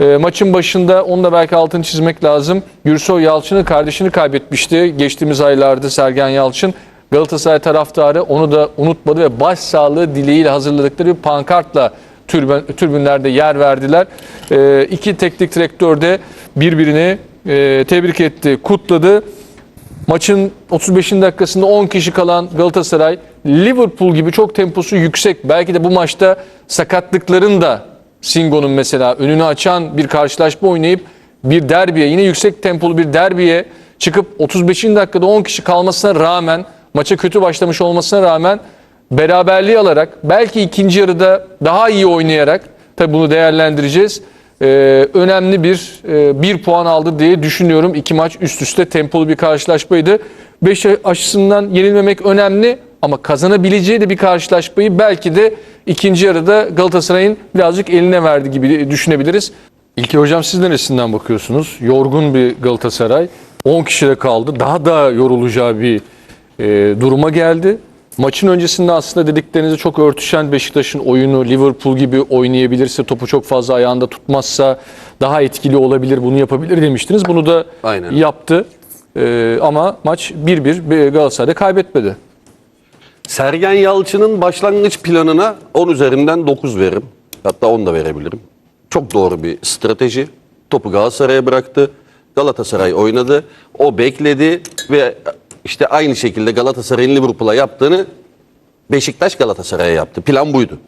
E, maçın başında onu da belki altını çizmek lazım. Gürsoy Yalçın'ın kardeşini kaybetmişti geçtiğimiz aylarda Sergen Yalçın. Galatasaray taraftarı onu da unutmadı ve başsağlığı dileğiyle hazırladıkları bir pankartla türbün, türbünlerde yer verdiler. E, iki teknik direktör de birbirini e, tebrik etti, kutladı. Maçın 35. dakikasında 10 kişi kalan Galatasaray Liverpool gibi çok temposu yüksek. Belki de bu maçta sakatlıkların da Singo'nun mesela önünü açan bir karşılaşma oynayıp bir derbiye yine yüksek tempolu bir derbiye çıkıp 35. dakikada 10 kişi kalmasına rağmen maça kötü başlamış olmasına rağmen beraberliği alarak belki ikinci yarıda daha iyi oynayarak tabi bunu değerlendireceğiz. Ee, önemli bir e, bir puan aldı diye düşünüyorum. İki maç üst üste tempolu bir karşılaşmaydı. Beş açısından yenilmemek önemli ama kazanabileceği de bir karşılaşmayı belki de ikinci yarıda Galatasaray'ın birazcık eline verdi gibi düşünebiliriz. İlki hocam siz neresinden bakıyorsunuz? Yorgun bir Galatasaray. 10 kişi de kaldı. Daha da yorulacağı bir e, duruma geldi. Maçın öncesinde aslında dediklerinize çok örtüşen Beşiktaş'ın oyunu Liverpool gibi oynayabilirse, topu çok fazla ayağında tutmazsa daha etkili olabilir, bunu yapabilir demiştiniz. Bunu da Aynen. yaptı. E, ama maç 1-1 Galatasaray'da kaybetmedi. Sergen Yalçın'ın başlangıç planına 10 üzerinden 9 veririm. Hatta 10 da verebilirim. Çok doğru bir strateji. Topu Galatasaray'a bıraktı. Galatasaray oynadı. O bekledi ve işte aynı şekilde Galatasaray'ın Liverpool'a yaptığını Beşiktaş Galatasaray'a yaptı. Plan buydu.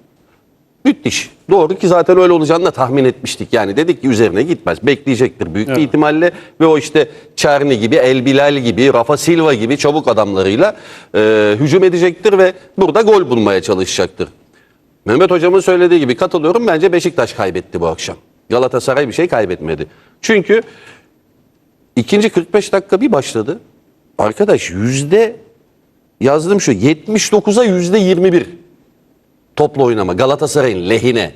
Müthiş. Doğru ki zaten öyle olacağını da tahmin etmiştik. Yani dedik ki üzerine gitmez. Bekleyecektir büyük bir ihtimalle. Ve o işte Çerni gibi, El Bilal gibi, Rafa Silva gibi çabuk adamlarıyla e, hücum edecektir ve burada gol bulmaya çalışacaktır. Mehmet Hocam'ın söylediği gibi katılıyorum. Bence Beşiktaş kaybetti bu akşam. Galatasaray bir şey kaybetmedi. Çünkü ikinci 45 dakika bir başladı. Arkadaş yüzde yazdım şu 79'a yüzde 21 toplu oynama Galatasaray'ın lehine.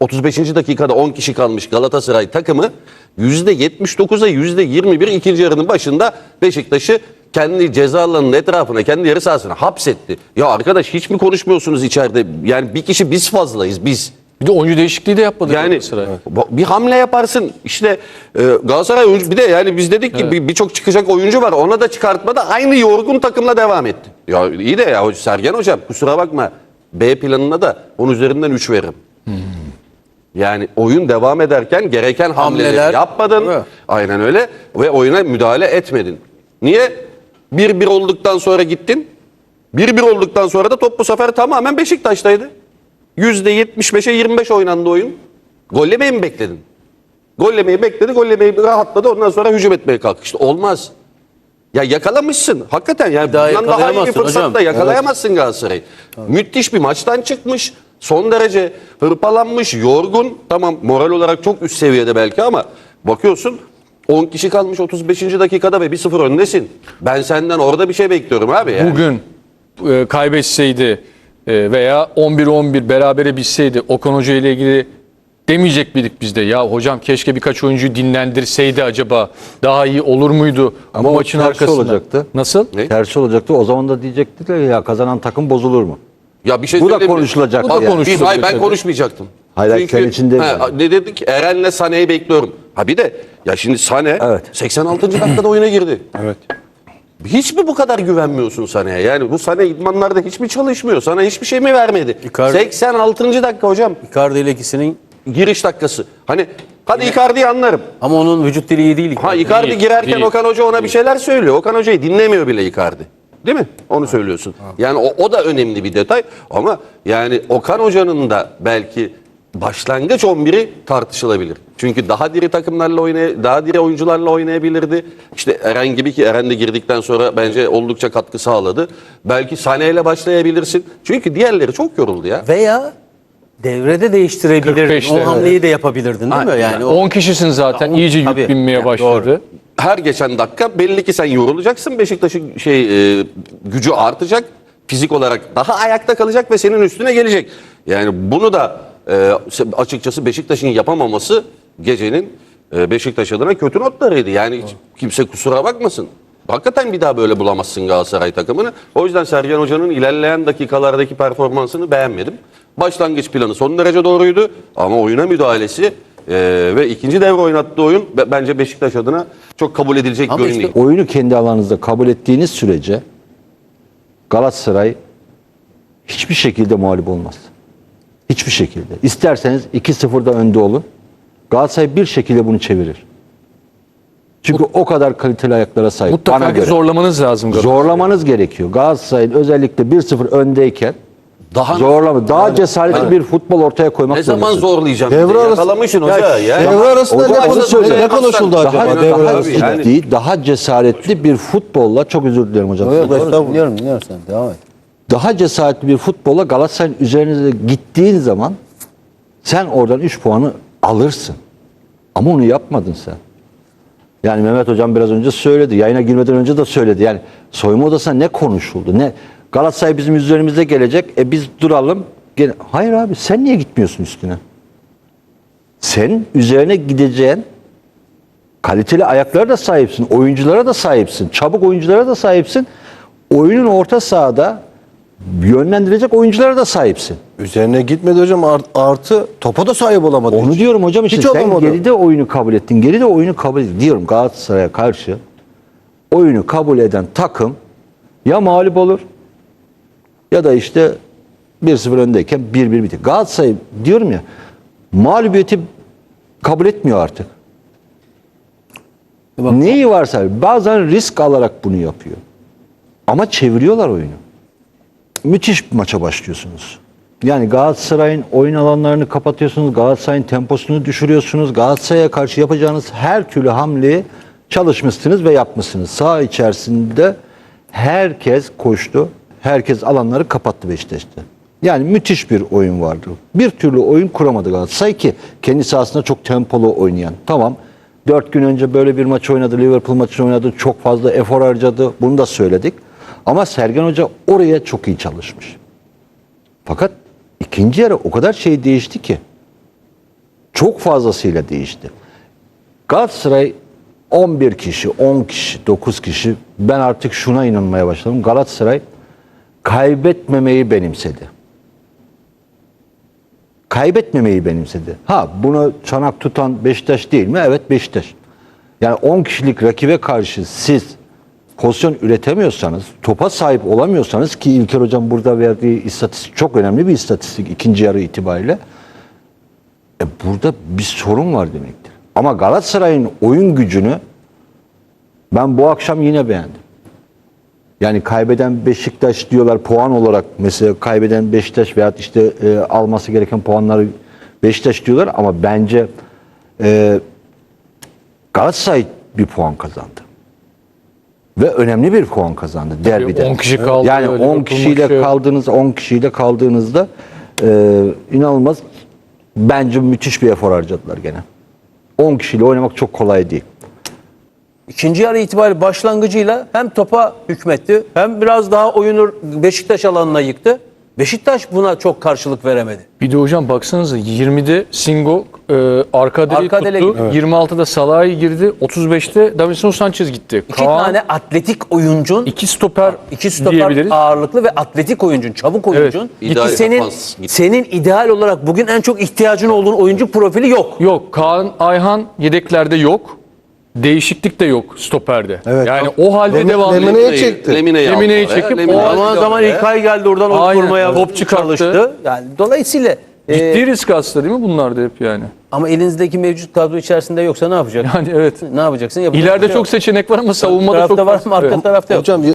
35. dakikada 10 kişi kalmış Galatasaray takımı %79'a %21 ikinci yarının başında Beşiktaş'ı kendi ceza alanının etrafına, kendi yarı sahasına hapsetti. Ya arkadaş hiç mi konuşmuyorsunuz içeride? Yani bir kişi biz fazlayız biz. Bir de oyuncu değişikliği de yapmadı Yani Galatasaray. bir hamle yaparsın. İşte e, Galatasaray oyuncu bir de yani biz dedik ki bir- birçok çıkacak oyuncu var. Ona da çıkartmadı. Aynı yorgun takımla devam etti. Ya iyi de ya Sergen hocam kusura bakma. B planına da 10 üzerinden 3 veririm. Yani oyun devam ederken gereken hamleleri Hamleler, yapmadın. değil mi? Aynen öyle ve oyuna müdahale etmedin. Niye? 1-1 olduktan sonra gittin. 1-1 olduktan sonra da top bu sefer tamamen Beşiktaş'taydı. %75'e 25 oynandı oyun. Gollemeyi mi bekledin? Gollemeyi bekledi, gollemeyi rahatladı. Ondan sonra hücum etmeye kalkıştı. Olmaz. Ya yakalamışsın. Hakikaten yani daha bundan daha iyi bir yakalayamazsın fırsatta hocam. yakalayamazsın Galatasaray'ı. Müthiş bir maçtan çıkmış. Son derece hırpalanmış, yorgun. Tamam moral olarak çok üst seviyede belki ama bakıyorsun 10 kişi kalmış 35. dakikada ve 1-0 öndesin. Ben senden orada bir şey bekliyorum abi yani. Bugün e, kaybetseydi e, veya 11-11 berabere bitseydi Okan Hoca ile ilgili demeyecek miydik biz de ya hocam keşke birkaç oyuncuyu dinlendirseydi acaba daha iyi olur muydu Ama bu o maçın tersi arkasında? olacaktı. Nasıl? Ne? Tersi olacaktı. O zaman da diyecektiler ya kazanan takım bozulur mu? Ya bir şey Bu da söyleyeyim mi? konuşulacak Bu da yani. konuşulacak hayır ben tabii. konuşmayacaktım. Hayır, hayır, sen için değil Ha, yani. ne dedik? Eren'le Sane'yi bekliyorum. Ha bir de ya şimdi Sane Evet. 86. dakikada oyuna girdi. Evet. Hiç mi bu kadar güvenmiyorsun Sane'ye? Yani bu Sane idmanlarda hiç mi çalışmıyor? Sana hiçbir şey mi vermedi? Icardi- 86. dakika hocam. Icardi ile ikisinin Giriş dakikası. Hani hadi Icardi'yi anlarım. ama onun vücut dili iyi değil. Ha Icardi Değil, girerken değil. Okan Hoca ona bir şeyler söylüyor. Okan Hoca'yı dinlemiyor bile Icardi. Değil mi? Onu söylüyorsun. Yani o, o da önemli bir detay ama yani Okan Hoca'nın da belki başlangıç 11'i tartışılabilir. Çünkü daha diri takımlarla oynay daha diri oyuncularla oynayabilirdi. İşte Eren gibi ki Eren de girdikten sonra bence oldukça katkı sağladı. Belki Sané ile başlayabilirsin. Çünkü diğerleri çok yoruldu ya. Veya devrede değiştirebilirdin. 45'te, o evet. hamleyi de yapabilirdin değil mi? Yani o 10 kişisin zaten iyice yük Tabii. binmeye Yani başladı. her geçen dakika belli ki sen yorulacaksın. Beşiktaş'ın şey e, gücü artacak. Fizik olarak daha ayakta kalacak ve senin üstüne gelecek. Yani bunu da e, açıkçası Beşiktaş'ın yapamaması gecenin e, Beşiktaş adına kötü notlarıydı. Yani hiç kimse kusura bakmasın. Hakikaten bir daha böyle bulamazsın Galatasaray takımını. O yüzden Sergen Hoca'nın ilerleyen dakikalardaki performansını beğenmedim. Başlangıç planı son derece doğruydu ama oyuna müdahalesi Ee, ve ikinci devre oynattığı oyun be- bence Beşiktaş adına çok kabul edilecek Ama bir oyun işte değil. Oyunu kendi alanınızda kabul ettiğiniz sürece Galatasaray hiçbir şekilde mağlup olmaz. Hiçbir şekilde. İsterseniz 2-0'da önde olun. Galatasaray bir şekilde bunu çevirir. Çünkü o kadar kaliteli ayaklara sahip. bana Mutlaka ki göre. zorlamanız lazım. Galatasaray. Zorlamanız gerekiyor. Galatasaray'ın özellikle 1-0 öndeyken Daha zorlama, daha cesaretli bir futbol ortaya koymak ne zaman zorlayacağım? Devre arası- Yakalamışsın hoca ya. Devre arasında ne, onu konuş- söyle. ne konuşuldu Daha, acaba? Daha- devre daha- arasında? yani- ciddi, daha cesaretli bir futbolla çok özür dilerim hocam. Yok, estağfurullah. Dinliyorum dinliyorum sen devam et. daha cesaretli bir futbolla Galatasaray'ın üzerine gittiğin zaman sen oradan 3 puanı alırsın. Ama onu yapmadın sen. Yani Mehmet Hocam biraz önce söyledi. Yayına girmeden önce de söyledi. Yani soyunma odasında ne konuşuldu? Ne Galatasaray bizim üzerimize gelecek. E biz duralım. Gene- Hayır abi sen niye gitmiyorsun üstüne? Sen üzerine gideceğin kaliteli ayaklara da sahipsin. Oyunculara da sahipsin. Çabuk oyunculara da sahipsin. Oyunun orta sahada yönlendirecek oyunculara da sahipsin. Üzerine gitmedi hocam art- artı topa da sahip olamadı. Onu hiç. diyorum hocam işte Hiç sen olamadı. geride oyunu kabul ettin. Geride oyunu kabul ettin. Diyorum Galatasaray'a karşı oyunu kabul eden takım ya mağlup olur ya da işte 1-0 öndeyken 1-1 bitiyor. Galatasaray diyorum ya mağlubiyeti kabul etmiyor artık. Neyi varsa bazen risk alarak bunu yapıyor. Ama çeviriyorlar oyunu. Müthiş bir maça başlıyorsunuz. Yani Galatasaray'ın oyun alanlarını kapatıyorsunuz. Galatasaray'ın temposunu düşürüyorsunuz. Galatasaray'a karşı yapacağınız her türlü hamleyi çalışmışsınız ve yapmışsınız. Sağ içerisinde herkes koştu. Herkes alanları kapattı Beşiktaş'ta. Yani müthiş bir oyun vardı. Bir türlü oyun kuramadı Galatasaray ki kendi sahasında çok tempolu oynayan. Tamam dört gün önce böyle bir maç oynadı. Liverpool maçını oynadı. Çok fazla efor harcadı. Bunu da söyledik. Ama Sergen Hoca oraya çok iyi çalışmış. Fakat ikinci yarı o kadar şey değişti ki. Çok fazlasıyla değişti. Galatasaray 11 kişi, 10 kişi, 9 kişi ben artık şuna inanmaya başladım. Galatasaray kaybetmemeyi benimsedi. Kaybetmemeyi benimsedi. Ha bunu çanak tutan Beşiktaş değil mi? Evet Beşiktaş. Yani 10 kişilik rakibe karşı siz pozisyon üretemiyorsanız, topa sahip olamıyorsanız ki İlker Hocam burada verdiği istatistik çok önemli bir istatistik ikinci yarı itibariyle. E burada bir sorun var demektir. Ama Galatasaray'ın oyun gücünü ben bu akşam yine beğendim. Yani kaybeden Beşiktaş diyorlar puan olarak mesela kaybeden Beşiktaş veyahut işte e, alması gereken puanları Beşiktaş diyorlar ama bence e, Galatasaray bir puan kazandı. Ve önemli bir puan kazandı derbide. 10 kişi kaldı, Yani Liverpool 10 kişiyle maçı. kaldığınız 10 kişiyle kaldığınızda e, inanılmaz bence müthiş bir efor harcadılar gene. 10 kişiyle oynamak çok kolay değil. İkinci yarı itibariyle başlangıcıyla hem topa hükmetti hem biraz daha oyunu Beşiktaş alanına yıktı. Beşiktaş buna çok karşılık veremedi. Bir de hocam baksanıza 20'de Singo e, arka tuttu. gitti. 26'da Salah'a girdi. 35'te Davinson Sanchez gitti. İki tane atletik oyuncun, iki stoper, iki stoper diyebiliriz. ağırlıklı ve atletik oyuncun, çabuk oyuncun. İdeal İki senin gitti. senin ideal olarak bugün en çok ihtiyacın olduğun oyuncu profili yok. Yok Kaan Ayhan yedeklerde yok. Değişiklik de yok stoperde. Evet. yani o halde Lemi- devam Lemine'yi çekti. Lemine'yi Lemine'yi çekip Lemine'yi o Zaman zaman. İlkay geldi oradan oyun Aynen, kurmaya top çıkarttı. çalıştı. Yani dolayısıyla e, Ciddi risk aslında değil mi bunlar da hep yani? ama elinizdeki mevcut kadro içerisinde yoksa ne yapacaksın? Yani evet. Ne yapacaksın? Yapacak İleride şey çok yok. seçenek var ama savunmada çok var mı? Arka tarafta yok. Hocam